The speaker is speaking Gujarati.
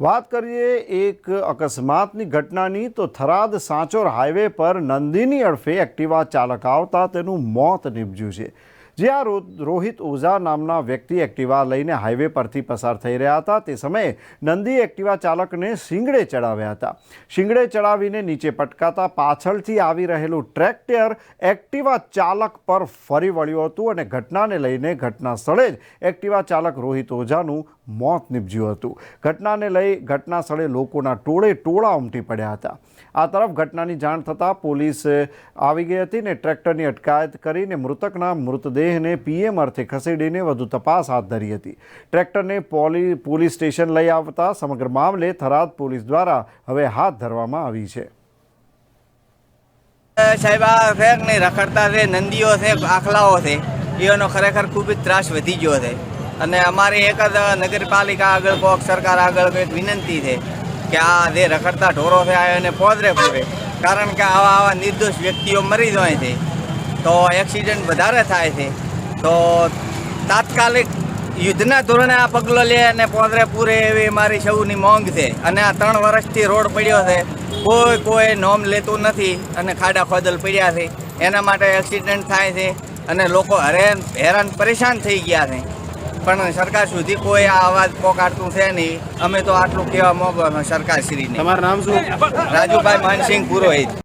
વાત કરીએ એક અકસ્માતની ઘટનાની, તો થરાદ સાંચોર હાઈવે પર નંદીની અડફે એક્ટિવા ચાલક આવતા તેનું મોત નીપજ્યું છે. જે આ રોહિત ઓઝા નામના વ્યક્તિ એક્ટિવા લઈને હાઈવે પરથી પસાર થઈ રહ્યા હતા. તે સમયે નંદી એક્ટિવા ચાલકને શિંગડે ચડાવ્યા હતા. શિંગડે ચડાવીને નીચે પટકાતા પાછળથી આવી રહેલું ટ્રેક્ટર એક્ટિવા ચાલક પર ફરી વળ્યું હતું અને ઘટનાને લઈને ઘટના સ્થળે જ એક્ટિવા ચાલક રોહિત ઓઝાનું મોત નીપજ્યું હતું. ઘટનાને લઈ ઘટના સ્થળે લોકોના ટોળે ટોળા ઉમટી પડ્યા હતા. આ તરફ ઘટનાની જાણ થતાં પોલીસ આવી ગઈ હતી ને ટ્રેક્ટરની અટકાયત કરીને મૃતકના મૃતદેહને પીએમ અર્થે ખસેડીને વધુ તપાસ હાથ ધરી હતી. ટ્રેક્ટરને પોલી, પોલીસ સ્ટેશન લઈ આવતા સમગ્ર મામલે થરાદ પોલીસ દ્વારા હવે હાથ ધરવામાં આવી છે. સાહેબ, આ છે રખડતા છે, નંદીઓ છે, આખલાઓ છે. એનો ખરેખર ખૂબ જ ત્રાસ વધી ગયો છે. અને અમારી એક જ નગરપાલિકા આગળ, કોક સરકાર આગળ એક વિનંતી છે કે આ જે રખડતા ઢોરો છે, આ એને પોદરે પૂરે કારણ કે આવા આવા નિર્દોષ વ્યક્તિઓ મરી જાય છે. તો એક્સિડન્ટ વધારે થાય છે. તો તાત્કાલિક યુદ્ધના ધોરણે આ પગલો લે અને પોદરે પૂરે એવી મારી સૌની માંગ છે. અને આ ત્રણ વર્ષથી રોડ પડ્યો છે. કોઈ કોઈ નોમ લેતું નથી અને ખાડા ખોદલ પડ્યા છે. એના માટે એક્સિડન્ટ થાય છે અને લોકો હેરાન હેરાન પરેશાન થઈ ગયા છે. પણ સરકાર સુધી કોઈ આ અવાજ પોકારતું છે નહીં. અમે તો આટલું કહેવા માંગો સરકારશ્રીને. તમારું નામ શું? રાજુભાઈ માનસિંહ પુરોહિત.